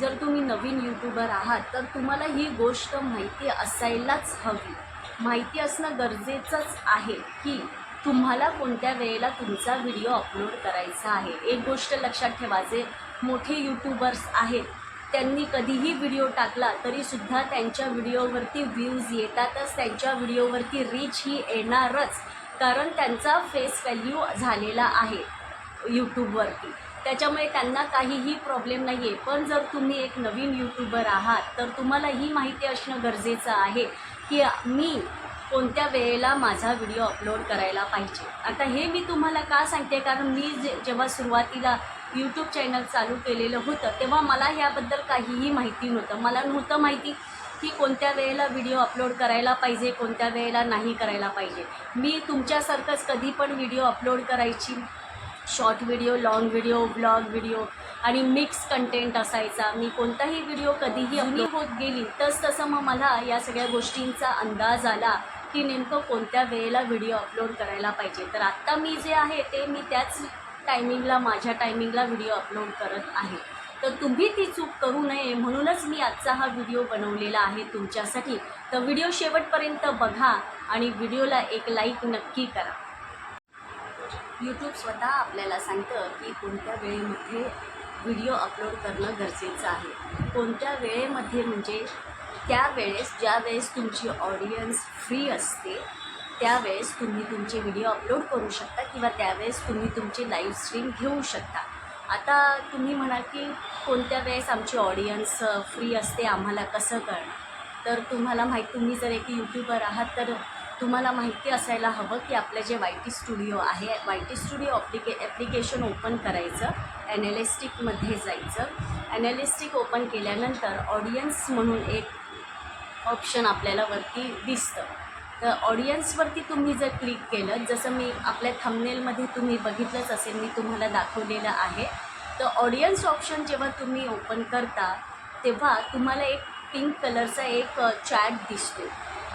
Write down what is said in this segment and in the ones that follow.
जर तुम्ही नवीन यूट्यूबर आहात तर तुम्हाला ही गोष्ट माहिती असायलाच हवी. माहिती असणं गरजेचंच आहे की तुम्हाला कोणत्या वेळेला तुमचा व्हिडिओ अपलोड करायचा आहे. एक गोष्ट लक्षात ठेवा जे मोठे यूट्यूबर्स आहेत त्यांनी कधीही व्हिडिओ टाकला तरीसुद्धा त्यांच्या व्हिडिओवरती व्ह्यूज येतातच त्यांच्या व्हिडिओवरती रीच ही येणारच कारण त्यांचा फेस व्हॅल्यू झालेला आहे यूट्यूबवरती त्याच्यामुळे त्यांना काहीही प्रॉब्लेम नाही आहे पण जर तुम्ही एक नवीन यूट्यूबर आहात तर तुम्हाला ही माहिती असणं गरजेचं आहे की मी कोणत्या वेळेला माझा व्हिडिओ अपलोड करायला पाहिजे. आता हे मी तुम्हाला का सांगते? कारण मी जे जेव्हा सुरुवातीला यूट्यूब चॅनल चालू केलेलं होतं तेव्हा मला ह्याबद्दल काहीही माहिती नव्हतं. मला नव्हतं माहिती की कोणत्या वेळेला व्हिडिओ अपलोड करायला पाहिजे कोणत्या वेळेला नाही करायला पाहिजे. मी तुमच्यासारखंच कधी पण व्हिडिओ अपलोड करायची short video long video blog video आणि मिक्स कंटेंट असायचा. मी कोणताही व्हिडिओ कधीही अपलोड होत गेली तस तसं मग मला या सगळ्या गोष्टींचा अंदाज आला की नेमकं कोणत्या वेळेला व्हिडिओ अपलोड करायला पाहिजे. तर आत्ता मी जे आहे ते मी त्याच टायमिंगला माझ्या टायमिंगला व्हिडिओ अपलोड करत आहे. तर तुम्ही ती चूक करू नये म्हणूनच मी आजचा हा व्हिडिओ बनवलेला आहे तुमच्यासाठी. तर व्हिडिओ शेवटपर्यंत बघा आणि व्हिडिओला एक लाईक नक्की करा. यूट्यूब स्वतः आपल्याला सांगतं की कोणत्या वेळेमध्ये व्हिडिओ अपलोड करणं गरजेचं आहे. कोणत्या वेळेमध्ये म्हणजे त्यावेळेस ज्या वेळेस तुमची ऑडियन्स फ्री असते त्यावेळेस तुम्ही तुमचे व्हिडिओ अपलोड करू शकता किंवा त्यावेळेस तुम्ही तुमची लाईव्ह स्ट्रीम घेऊ शकता. आता तुम्ही म्हणा की कोणत्या वेळेस आमची ऑडियन्स फ्री असते आम्हाला कसं कळणार? तर तुम्हाला माहीत तुम्ही जर एक यूट्यूबर आहात तर तुम्हाला माहिती असायला हवं की आपलं जे वाय टी स्टुडिओ आहे वाय टी स्टुडिओ ॲप्लिके ॲप्लिकेशन ओपन करायचं ॲनालिस्टिकमध्ये जायचं. ॲनालिस्टिक ओपन केल्यानंतर ऑडियन्स म्हणून एक ऑप्शन आपल्याला वरती दिसतं. तर ऑडियन्सवरती तुम्ही जर क्लिक केलं जसं मी आपल्या थंबनेलमध्ये तुम्ही बघितलंच असेल मी तुम्हाला दाखवलेलं आहे. तर ऑडियन्स ऑप्शन जेव्हा तुम्ही ओपन करता तेव्हा तुम्हाला एक पिंक कलरचा एक चॅट दिसतो.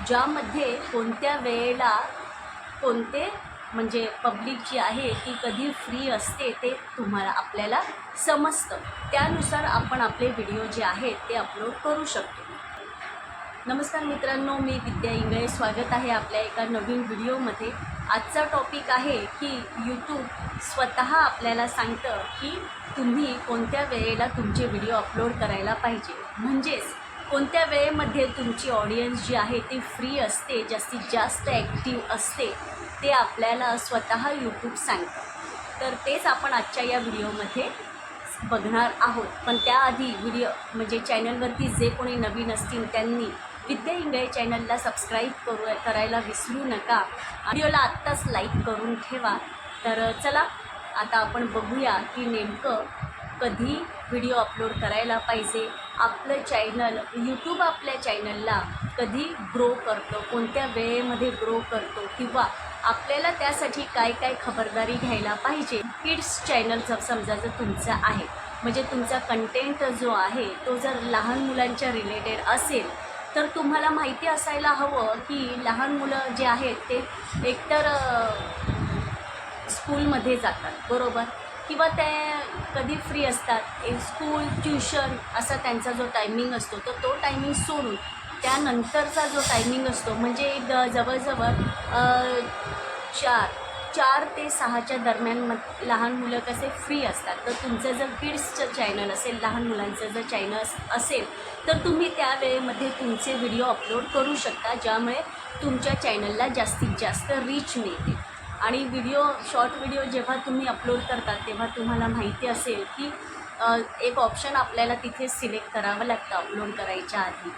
ज्यामध्ये कोणत्या वेळेला कोणते म्हणजे पब्लिक जी आहे ती कधी फ्री असते ते तुम्हाला आपल्याला समजतं. त्यानुसार आपण आपले व्हिडिओ जे आहेत ते अपलोड करू शकतो. नमस्कार मित्रांनो मी विद्या इंगळे. स्वागत आहे आपल्या एका नवीन व्हिडिओमध्ये आजचा टॉपिक आहे की यूट्यूब स्वतः आपल्याला सांगतं की तुम्ही कोणत्या वेळेला तुमचे व्हिडिओ अपलोड करायला पाहिजे. म्हणजेच कोणत्या वेळेमध्ये तुमची ऑडियन्स जी आहे ती फ्री असते जास्तीत जास्त ॲक्टिव्ह असते ते आपल्याला स्वतः यूट्यूब सांगतं. तर तेच आपण आजच्या या व्हिडिओमध्ये बघणार आहोत. पण त्याआधी व्हिडिओ म्हणजे चॅनलवरती जे कोणी नवीन असतील त्यांनी विद्या इंगळे चॅनलला सबस्क्राईब करू करायला विसरू नका. व्हिडिओला आत्ताच लाईक करून ठेवा. तर चला आता आपण बघूया की नेमकं कधी व्हिडिओ अपलोड करायला पाहिजे. आपलं चॅनल यूट्यूब आपल्या चॅनलला कधी ग्रो करतो? कोणत्या वेळेमध्ये ग्रो करतो? किंवा आपल्याला त्यासाठी काय काय खबरदारी घ्यायला पाहिजे? किड्स चॅनल जर समजा जर तुमचा आहे म्हणजे तुमचा कंटेंट जो आहे तो जर लहान मुलांच्या रिलेटेड असेल तर तुम्हाला माहिती असायला हवं की लहान मुलं जे आहेत ते एकतर स्कूलमध्ये जातात बरोबर? किंवा ते कधी फ्री असतात. एक स्कूल ट्युशन असा त्यांचा जो टायमिंग असतो तर तो टायमिंग सोडून त्यानंतरचा जो टायमिंग असतो म्हणजे एक जवळजवळ चार चार ते सहाच्या दरम्यान म लहान मुलं कसे फ्री असतात. तर तुमचं जर किड्सचं चॅनल असेल लहान मुलांचं जर चॅनल असेल तर तुम्ही त्या वेळेमध्ये तुमचे व्हिडिओ अपलोड करू शकता ज्यामुळे तुमच्या चॅनलला जास्तीत जास्त रीच मिळते आणि व्हिडिओ शॉर्ट व्हिडिओ जेव्हा तुम्ही अपलोड करता तेव्हा तुम्हाला माहिती असेल की एक ऑप्शन आपल्याला तिथे सिलेक्ट करावं लागतं अपलोड करायच्या आधी.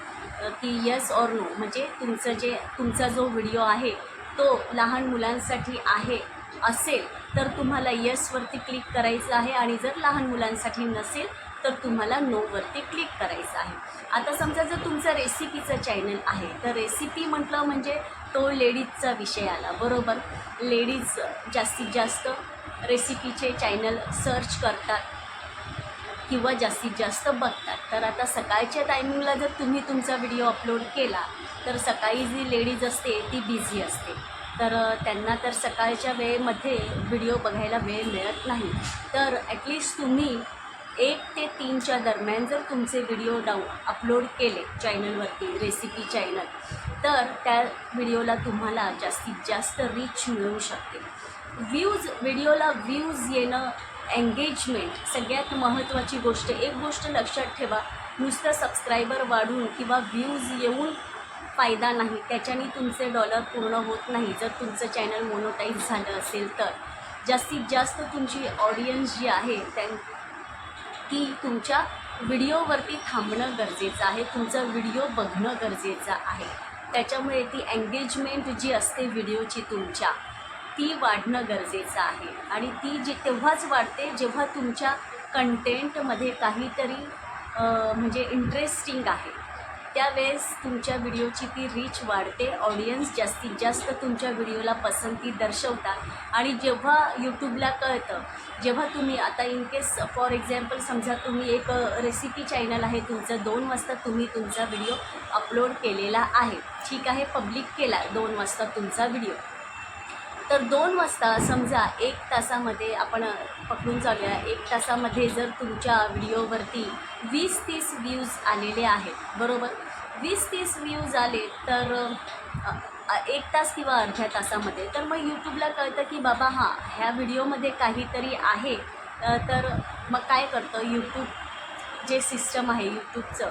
की येस ऑर नो म्हणजे तुमचं जे तुमचा जो व्हिडिओ आहे तो लहान मुलांसाठी आहे असेल तर तुम्हाला येसवरती क्लिक करायचं आहे आणि जर लहान मुलांसाठी नसेल तर तुम्हाला नोवरती क्लिक करायचं आहे. आता समजा जर तुमचं रेसिपीचं चॅनल आहे तर रेसिपी म्हटलं म्हणजे तो लेडीजचा विषय आला. बरोबर? लेडीज जास्तीत जास्त रेसिपीचे चॅनल सर्च करतात किंवा जास्तीत जास्त बघतात. तर आता सकाळच्या टायमिंगला जर तुम्ही तुमचा व्हिडिओ अपलोड केला तर सकाळी जी लेडीज असते ती बिझी असते. तर त्यांना तर सकाळच्या वेळेमध्ये व्हिडिओ बघायला वेळ मिळत नाही. तर ॲटलिस्ट तुम्ही एक ते तीनच्या दरम्यान जर तुमचे व्हिडिओ डाऊन अपलोड केले चॅनलवरती रेसिपी चॅनल तर त्या व्हिडिओला तुम्हाला जास्तीत जास्त रीच मिळू शकते. व्ह्यूज व्हिडिओला व्ह्यूज येणं एंगेजमेंट सगळ्यात महत्त्वाची गोष्ट. एक गोष्ट लक्षात ठेवा नुसतं सबस्क्रायबर वाढून किंवा व्ह्यूज येऊन फायदा नाही त्याच्याने तुमचे डॉलर पूर्ण होत नाही. जर तुमचं चॅनल मोनोटाईज झालं असेल तर. जास्तीत जास्त तुमची ऑडियन्स जी आहे त्या ती तुमच्या व्हिडिओवरती थांबणं गरजेचं आहे तुमचा व्हिडिओ बघणं गरजेचं आहे. त्याच्यामुळे ती एंगेजमेंट जी असते व्हिडिओची तुमच्या ती वाढणं गरजेचं आहे. आणि ती जी तेव्हाच वाढते जेव्हा तुमच्या कंटेंटमध्ये काहीतरी म्हणजे इंटरेस्टिंग आहे. त्यावेळेस तुमच्या व्हिडिओची ती रीच वाढते. ऑडियन्स जास्तीत जास्त तुमच्या व्हिडिओला पसंती दर्शवतात आणि जेव्हा यूट्यूबला कळतं जेव्हा तुम्ही आता इन केस फॉर एक्झाम्पल समजा तुम्ही एक रेसिपी चॅनल आहे तुमचं दोन वाजता तुम्ही तुमचा व्हिडिओ अपलोड केलेला आहे. ठीक आहे पब्लिक केला दोन वाजता तुमचा व्हिडिओ तर दोन वाजता समजा एक तासामध्ये आपण पकडून चालूया. एक तासामध्ये जर तुमच्या व्हिडिओवरती वीस तीस व्ह्यूज आलेले आहेत बरोबर? वीस तीस व्ह्यूज आले तर एक तास किंवा अर्ध्या तासामध्ये. तर मग यूट्यूबला कळतं की बाबा हां ह्या व्हिडिओमध्ये काहीतरी आहे. तर मग काय करतं यूट्यूब जे सिस्टम आहे यूट्यूबचं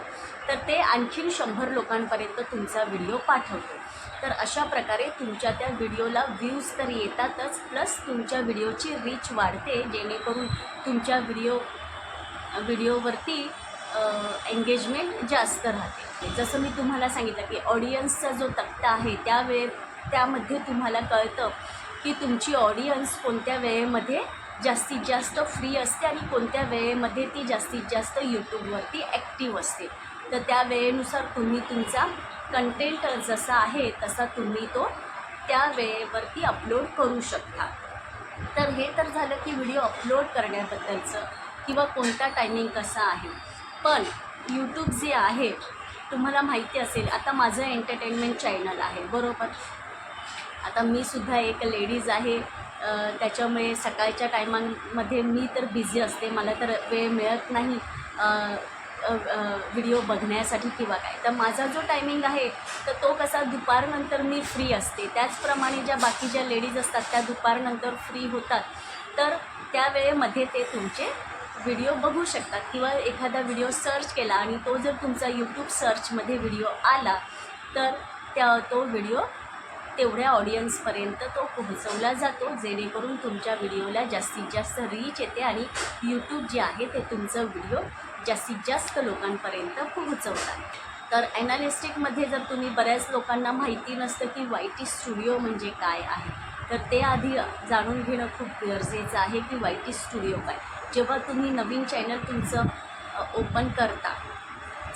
तर ते आणखीन शंभर लोकांपर्यंत तुमचा व्हिडिओ पाठवतो. तर अशा प्रकारे तुमच्या त्या व्हिडिओला व्ह्यूज तर येतातच प्लस तुमच्या व्हिडिओची रीच वाढते जेणेकरून तुमच्या व्हिडिओ व्हिडिओवरती एंगेजमेंट जास्त राहते. जसं मी तुम्हाला सांगितलं की ऑडियन्सचा जो तक्ता आहे त्यावेळे त्यामध्ये तुम्हाला कळतं की तुमची ऑडियन्स कोणत्या वेळेमध्ये जास्तीत जास्त फ्री असते आणि कोणत्या वेळेमध्ये ती जास्तीत जास्त यूट्यूबवरती ॲक्टिव्ह असते. तर त्या वेळेनुसार तुम्ही तुमचा कंटेंट जसा आहे तसा तुम्ही तो त्या वेळेवरती अपलोड करू शकता. तर हे तर झालं की व्हिडिओ अपलोड करण्याबद्दलचं किंवा कोणता टायमिंग कसा आहे. पण यूट्यूब जे आहे तुम्हाला माहिती असेल आता माझं एंटरटेनमेंट चॅनल आहे बरोबर? आता मी सुद्धा एक लेडीज आहे. त्याच्यामुळे सकाळच्या टायमांमध्ये मी तर बिझी असते मला तर वेळ मिळत नाही व्हिडिओ बघण्यासाठी किंवा काय. तर माझा जो टायमिंग आहे तर तो कसा दुपारनंतर मी फ्री असते. त्याचप्रमाणे ज्या बाकी ज्या लेडीज असतात त्या दुपारनंतर फ्री होतात. तर त्या वेळेमध्ये ते तुमचे व्हिडिओ बघू शकतात किंवा एखादा व्हिडिओ सर्च केला आणि तो जर तुमचा यूट्यूब सर्चमध्ये व्हिडिओ आला तर त्या तो व्हिडिओ तेवढ्या ऑडियन्सपर्यंत तो पोहोचवला जातो जेणेकरून तुमच्या व्हिडिओला जास्तीत जास्त रीच येते आणि यूट्यूब जे आहे ते तुमचं व्हिडिओ जास्तीत जास्त लोकांपर्यंत पोहोचवतात. तर ॲनालिस्टिकमध्ये जर तुम्ही बऱ्याच लोकांना माहिती नसतं की वाय टी स्टुडिओ म्हणजे काय आहे तर ते आधी जाणून घेणं खूप गरजेचं आहे की वाय टी स्टुडिओ काय. जेव्हा तुम्ही नवीन चॅनल तुमचं ओपन करता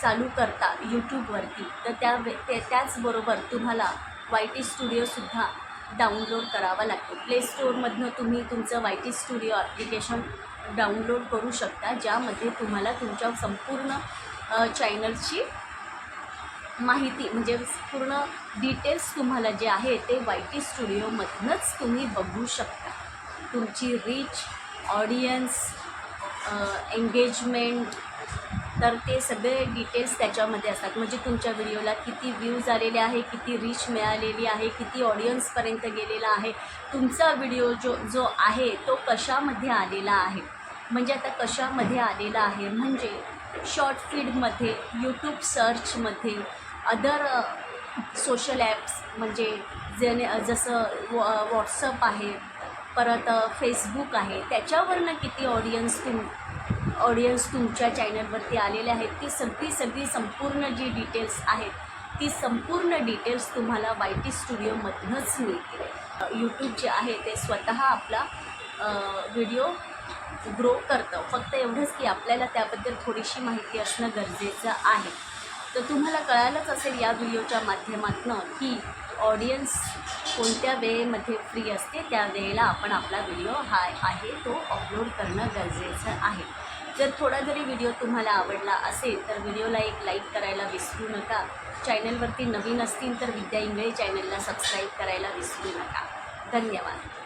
चालू करता यूट्यूबवरती तर त्या ते त्याचबरोबर तुम्हाला वाय टी स्टुडिओसुद्धा डाउनलोड करावा लागतो. प्ले स्टोअरमधनं तुम्ही तुमचं Y T studio application download करू शकता ज्यामध्ये तुम्हाला तुमच्या संपूर्ण चॅनलची माहिती म्हणजे पूर्ण डिटेल्स तुम्हाला जे आहे ते वाय टी स्टुडिओमधनंच तुम्ही बघू शकता. तुमची रीच ऑडियन्स एंगेजमेंट तर ते सगळे डिटेल्स त्याच्यामध्ये असतात. म्हणजे तुमच्या व्हिडिओला किती व्ह्यूज आलेले आहे किती रीच मिळालेली आहे किती ऑडियन्सपर्यंत गेलेला आहे तुमचा व्हिडिओ जो जो आहे तो कशामध्ये आलेला आहे? म्हणजे आता कशामध्ये आलेला आहे? म्हणजे शॉर्ट फीडमध्ये यूट्यूब सर्चमध्ये अदर सोशल ॲप्स म्हणजे जेणे जसं वॉ व्हॉट्सअप आहे परत फेसबुक आहे त्याच्यावरनं किती ऑडियन्स तुम ऑडियन्स तुमच्या चॅनलवरती आलेले आहेत. ती सगळी सगळी संपूर्ण जी डिटेल्स आहेत ती संपूर्ण डिटेल्स तुम्हाला वाय टी स्टुडिओमधनंच मिळतील. यूट्यूब जे आहे ते स्वतः आपला व्हिडिओ ग्रो करतं. फक्त एवढंच की आपल्याला त्याबद्दल थोडीशी माहिती असणं गरजेचं आहे. तर तुम्हाला कळालंच असेल या व्हिडिओच्या माध्यमातून की ऑडियन्स कोणत्या वेळेमध्ये फ्री असते त्या वेळेला आपण आपला व्हिडिओ हा आहे तो अपलोड करणं गरजेचं आहे. जर थोडा जरी व्हिडिओ तुम्हाला आवडला असेल तर व्हिडिओला एक लाईक करायला विसरू नका. चॅनलवरती नवीन असतील तर विद्या इंगळे चॅनलला सबस्क्राईब करायला विसरू नका. धन्यवाद.